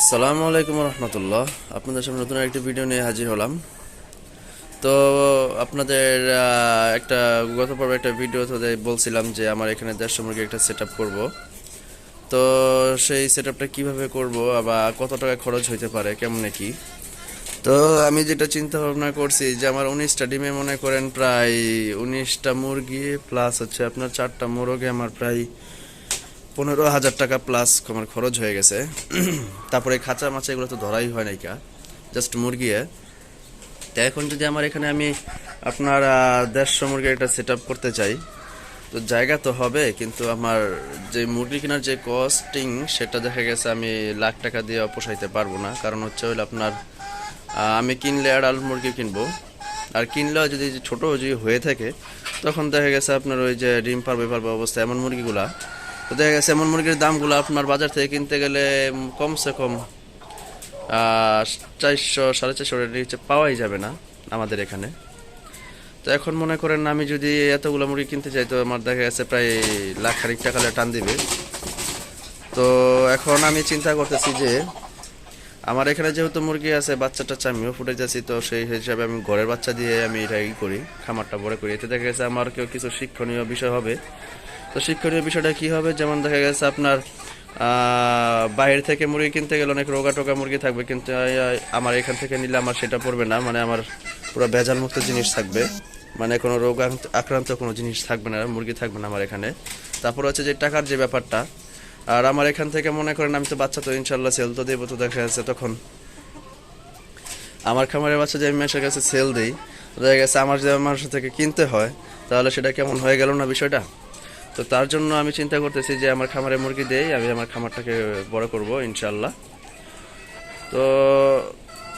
আসসালামু আলাইকুম রহমতুল্লাহ। আপনাদের সামনে নতুন একটি ভিডিও নিয়ে হাজির হলাম। তো আপনাদের একটা গত পর্বে একটা ভিডিও তো বলছিলাম যে আমার এখানে দেড়শো মুরগি একটা সেট আপ করব। তো সেই সেট আপটা কীভাবে করব বা কত টাকা খরচ হইতে পারে, কেমন কি তো আমি যেটা চিন্তা ভাবনা করছি যে আমার উনিশটা ডিমে মনে করেন প্রায় উনিশটা মুরগি প্লাস হচ্ছে আপনার চারটা মোরগে আমার প্রায় পনেরো হাজার টাকা প্লাস আমার খরচ হয়ে গেছে। তারপরে খাঁচা মাছা এগুলো তো ধরাই হয় নাইকা জাস্ট মুরগি তো এখন যদি আমার এখানে আমি আপনার দেড়শো মুরগি একটা সেট করতে চাই, তো জায়গা তো হবে, কিন্তু আমার যে মুরগি কেনার যে কস্টিং সেটা দেখা গেছে আমি লাখ টাকা দিয়ে পোষাইতে পারব না। কারণ হচ্ছে হইল আপনার আমি কিনলে আড়াল মুরগি কিনবো। আর কিনলেও যদি ছোটো যদি হয়ে থাকে, তখন দেখা গেছে আপনার ওই যে ডিম পারবে পারবে অবস্থা এমন মুরগিগুলা। তো দেখা গেছে এমন মুরগির দামগুলো আপনার বাজার থেকে কিনতে গেলে কমসে কম চারশো, সাড়ে চারশো নিচে পাওয়াই যাবে না আমাদের এখানে। তো এখন মনে করেন আমি যদি এতগুলো মুরগি কিনতে চাই, তো আমার দেখা গেছে প্রায় লাখ খানিক টাকা টান দিবে। তো এখন আমি চিন্তা করতেছি যে, আমার এখানে যেহেতু মুরগি আছে বাচ্চা টাচ্চা আমিও ফুটে যাচ্ছি, তো সেই হিসাবে আমি ঘরের বাচ্চা দিয়ে আমি এটা করি, খামারটা বড় করি। এতে দেখা গেছে আমার কেউ কিছু শিক্ষণীয় বিষয় হবে। তো শিক্ষণীয় বিষয়টা কি হবে? যেমন দেখা গেছে আপনার বাইরে থেকে মুরগি কিনতে গেলে অনেক রোগা টোকা মুরগি থাকবে, কিন্তু আমার এখান থেকে নিলে আমার সেটা পড়বে না মানে আমার পুরো ভেজাল মুক্ত জিনিস থাকবে। মানে কোনো রোগ আক্রান্ত- কোনো জিনিস থাকবে না, মুরগি থাকবে না আমার এখানে। তারপর হচ্ছে যে টাকার যে ব্যাপারটা, আর আমার এখান থেকে মনে করেন আমি তো বাচ্চা তো ইনশাল্লাহ সেল তো দেবো তো, দেখা যাচ্ছে তখন। আমার খামারের বাচ্চা যে আমি মেসের কাছে সেল দিই, দেখা গেছে আমার যে মানুষ থেকে কিনতে হয়, তাহলে সেটা কেমন হয়ে গেল না বিষয়টা? তো তার জন্য আমি চিন্তা করতেছি যে আমার খামারে মুরগি দেই, আমি আমার খামারটাকে বড় করব ইনশাল্লাহ তো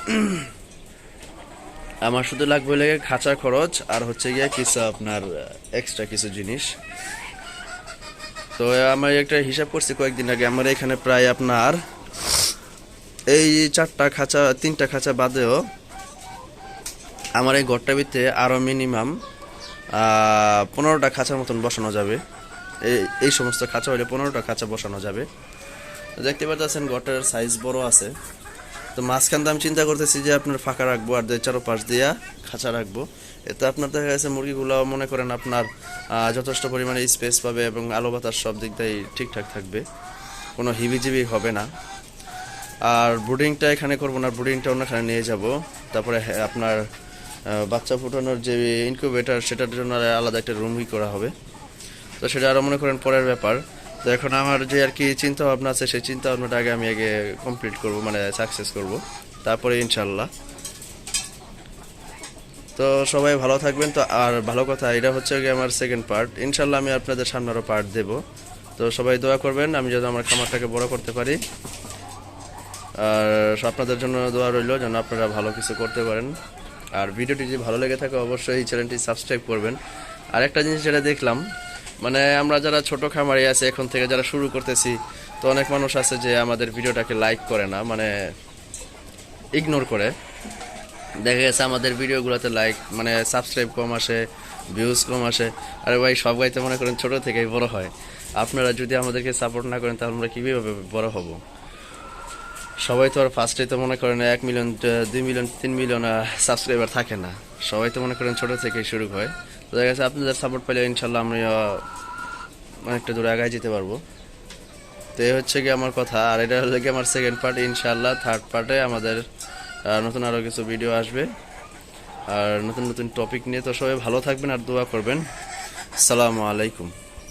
আমার শুধু লাগবে লেগে খাঁচা খরচ, আর হচ্ছে গিয়ে কিছু আপনার এক্সট্রা কিছু জিনিস। তো আমি একটা হিসাব করছি কয়েকদিন আগে, আমার এখানে প্রায় আপনার, এই চারটা খাঁচা, তিনটা খাঁচা বাদেও আমার এই ঘরটা ভিতরে আরও মিনিমাম পনেরোটা খাঁচার মতন বসানো যাবে। এই সমস্ত খাঁচা হলে পনেরোটা খাঁচা বসানো যাবে। দেখতে পাচ্ছেন ঘরটার সাইজ বড় আছে। তো মাঝখান আমি চিন্তা করতেছি যে আপনার ফাঁকা রাখব আর দুই চারো পাশ দিয়া খাঁচা রাখব। এতে আপনার দেখা গেছে মুরগিগুলো মনে করেন আপনার যথেষ্ট পরিমাণে স্পেস পাবে এবং আলো বাতাস সব দিক দিয়ে ঠিকঠাক থাকবে। কোনো হিবিজিবি হবে না। আর ব্রুডিংটা এখানে করব না ব্রুডিংটা অন্যখানে নিয়ে যাব। তারপরে হ্যাঁ, আপনার বাচ্চা ফুটানোর যে ইনকিউবেটার সেটার জন্য আলাদা একটা রুমই করা হবে। তো সেটা আরও মনে করেন পরের ব্যাপার। তো এখন আমার যে আর কি চিন্তা ভাবনা আছে, সেই চিন্তা ভাবনাটা আগে আমি আগে কমপ্লিট করব মানে সাকসেস করব। তারপরে ইনশাল্লাহ তো সবাই ভালো থাকবেন। তো আর ভালো কথা, এটা হচ্ছে গিয়ে আমার সেকেন্ড পার্ট ইনশাল্লাহ আমি আপনাদের সামনে আরও পার্ট দেব। তো সবাই দোয়া করবেন, আমি যেন আমার খামারটাকে বড় করতে পারি। আর আপনাদের জন্য দোয়া রইল, যেন আপনারা ভালো কিছু করতে পারেন। আর ভিডিওটি যদি ভালো লেগে থাকে, অবশ্যই এই চ্যানেলটি সাবস্ক্রাইব করবেন। আর একটা জিনিস যেটা দেখলাম মানে আমরা যারা ছোট খামারি আছে, এখন থেকে যারা শুরু করতেছি, তো অনেক মানুষ আছে যে আমাদের ভিডিওটাকে লাইক করে না মানে ইগনোর করে। দেখা গেছে আমাদের ভিডিওগুলোতে লাইক মানে সাবস্ক্রাইব কম আসে ভিউজ কম আসে। আরে ভাই, সব গাইতে মনে করেন ছোট থেকেই বড় হয়। আপনারা যদি আমাদেরকে সাপোর্ট না করেন, তাহলে আমরা কীভাবে বড় হব? সবাই তো আর ফার্স্টে তো মনে করেন এক মিলিয়ন দুই মিলিয়ন তিন মিলিয়ন সাবস্ক্রাইবার থাকে না। সবাই তো মনে করেন ছোট থেকেই শুরু হয়। তো দেখা আপনাদের সাপোর্ট পেলে ইনশাল্লাহ আমি অনেকটা দূরে আগায় যেতে পারব। তো এই হচ্ছে কি আমার কথা। আর এটা হলো কি আমার সেকেন্ড পার্ট ইনশাল্লাহ থার্ড পার্টে আমাদের নতুন আরও কিছু ভিডিও আসবে। আর নতুন নতুন টপিক নিয়ে তো সবাই ভালো থাকবেন আর দোয়া করবেন। সালামু আলাইকুম।